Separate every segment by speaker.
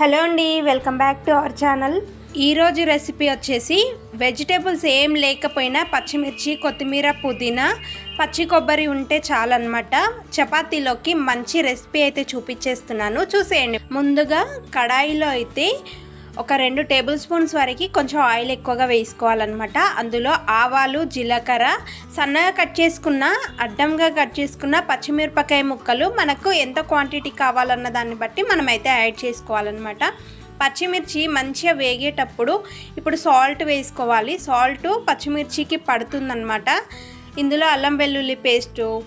Speaker 1: Hello అండి welcome back to our channel. ఈరోజు recipe వచ్చేసి వెజిటేబుల్స్ ఏం లేకపోయినా పచ్చిమిర్చి కొత్తిమీర పుదీనా పచ్చి కొబ్బరి ఉంటే చాలన్నమాట. చపాతీలోకి మంచి రెసిపీ అయితే చూపించేస్తున్నాను. చూసేయండి. ముందుగా కడాయిలో అయితే ఒక రెండు టేబుల్ స్పూన్స్ వరకు కొంచెం ఆయిల్ ఎక్కువగా వేసుకోవాలన్నమాట. అందులో ఆవాలు జీలకర్ర సన్నగా కట్ చేసుకున్న అడ్డంగా కట్ చేసుకున్న పచ్చిమిరపకాయ ముక్కలు మనకు ఎంత క్వాంటిటీ కావాలన్న దాన్ని బట్టి మనమైతే యాడ్ చేసుకోవాలన్నమాట. పచ్చిమిర్చి మంచిగా వేగేటప్పుడు ఇప్పుడు సాల్ట్ వేసుకోవాలి. సాల్ట్ పచ్చిమిర్చికి పడుతుందన్నమాట. ఇందులో అల్లం వెల్లుల్లి పేస్టు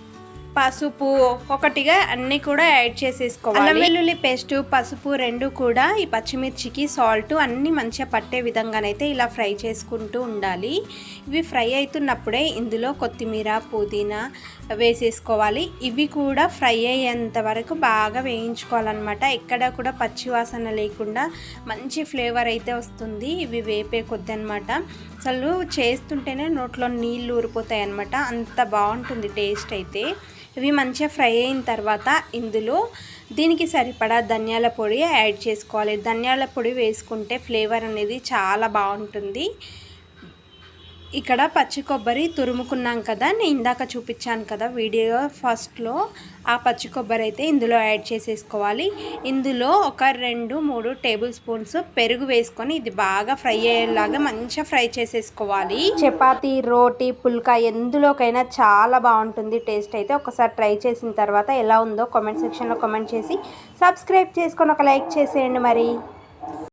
Speaker 1: పసుపు ఒకటిగా అన్నీ కూడా యాడ్ చేసేసుకోవాలి. అల్లం వెల్లుల్లి పేస్ట్ పసుపు రెండు కూడా ఈ పచ్చిమిర్చికి సాల్ట్ అన్నీ మంచిగా పట్టే విధంగానైతే ఇలా ఫ్రై చేసుకుంటూ ఉండాలి. ఇవి ఫ్రై అవుతున్నప్పుడే ఇందులో కొత్తిమీర పుదీనా వేసేసుకోవాలి. ఇవి కూడా ఫ్రై అయ్యేంత వరకు బాగా వేయించుకోవాలన్నమాట. ఎక్కడ కూడా పచ్చి వాసన లేకుండా మంచి ఫ్లేవర్ అయితే వస్తుంది. ఇవి వేపే కొద్ది అనమాట అసలు చేస్తుంటేనే నోట్లో నీళ్ళు ఊరిపోతాయి అనమాట అంత బాగుంటుంది టేస్ట్ అయితే. ఇవి మంచిగా ఫ్రై అయిన తర్వాత ఇందులో దీనికి సరిపడా ధనియాల పొడి యాడ్ చేసుకోవాలి. ధనియాల పొడి వేసుకుంటే ఫ్లేవర్ అనేది చాలా బాగుంటుంది. ఇక్కడ పచ్చి కొబ్బరి తురుముకున్నాం కదా నేను ఇందాక చూపించాను కదా వీడియో ఫస్ట్లో. ఆ పచ్చి కొబ్బరి అయితే ఇందులో యాడ్ చేసేసుకోవాలి. ఇందులో ఒక రెండు మూడు టేబుల్ స్పూన్స్ పెరుగు వేసుకొని ఇది బాగా ఫ్రై అయ్యేలాగా మంచిగా ఫ్రై చేసేసుకోవాలి. చపాతి రోటీ పుల్కా ఎందులోకైనా చాలా బాగుంటుంది. టేస్ట్ అయితే ఒకసారి ట్రై చేసిన తర్వాత ఎలా ఉందో కామెంట్ సెక్షన్లో కామెంట్ చేసి సబ్స్క్రైబ్ చేసుకొని ఒక లైక్ చేసేయండి మరి.